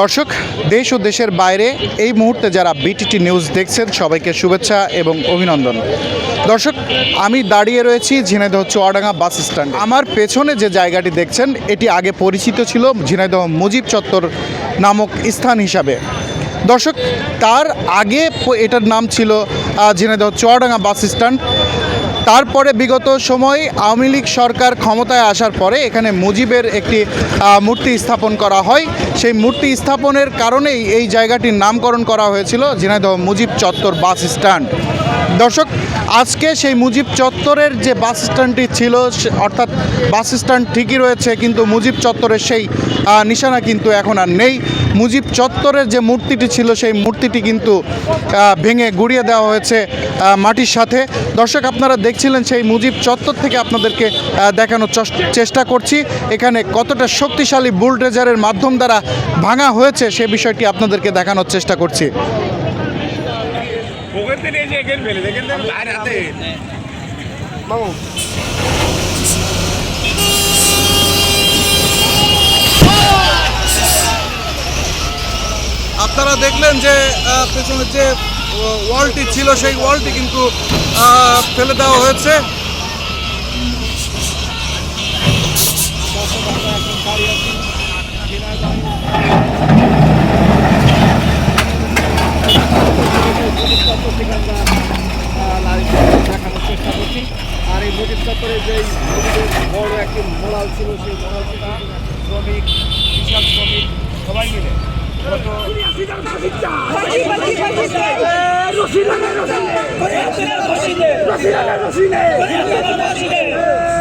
দর্শক, দেশ ও দেশের বাইরে এই মুহূর্তে যারা বিটিটি নিউজ দেখছেন, সবাইকে শুভেচ্ছা এবং অভিনন্দন। দর্শক, আমি দাঁড়িয়ে রয়েছি ঝিনাইদহ চুয়াডাঙ্গা বাস স্ট্যান্ড। আমার পেছনে যে জায়গাটি দেখছেন, এটি আগে পরিচিত ছিল ঝিনাইদহ মুজিব চত্বর নামক স্থান হিসাবে। দর্শক, তার আগে এটার নাম ছিল ঝিনাইদহ চুয়াডাঙ্গা বাস স্ট্যান্ড। তারপরে বিগত সময় আওয়ামী লীগ সরকার ক্ষমতায় আসার পরে এখানে মুজিবের একটি মূর্তি স্থাপন করা হয়। সেই মূর্তি স্থাপনের কারণেই এই জায়গাটির নামকরণ করা হয়েছিল, ঝিনাইদহ মুজিব চত্বর বাস স্ট্যান্ড। দর্শক, আজকে সেই মুজিব চত্বরের যে বাস স্ট্যান্ডটি ছিল অর্থাৎ বাস স্ট্যান্ড ঠিকই রয়েছে, কিন্তু মুজিব চত্বরের সেই নিশানা কিন্তু এখন আর নেই। মুজিব চত্বরের যে মূর্তিটি ছিল, সেই মূর্তিটি কিন্তু ভেঙে গুড়িয়ে দেওয়া হয়েছে মাটির সাথে। দর্শক, আপনারা দেখছিলেন সেই মুজিব চত্বর থেকে আপনাদেরকে আহ, দেখানোর চেষ্টা করছি। এখানে কতটা শক্তিশালী বুলডেজারের মাধ্যম দ্বারা ভাঙা হয়েছে সে বিষয়টি আপনাদেরকে দেখানোর চেষ্টা করছি। আপনারা দেখলেন যে আহ, পেছনে যে ওয়ালটি ছিল, সেই ওয়ালটি কিন্তু ফেলে দেওয়া হয়েছে। চেষ্টা আর এই মুজিব চত্বরে যে বড় একটি মোড়াল ছিল সেই মোড়ালটি শ্রমিক শ্রমিক সবাই মিলে গত রশিদ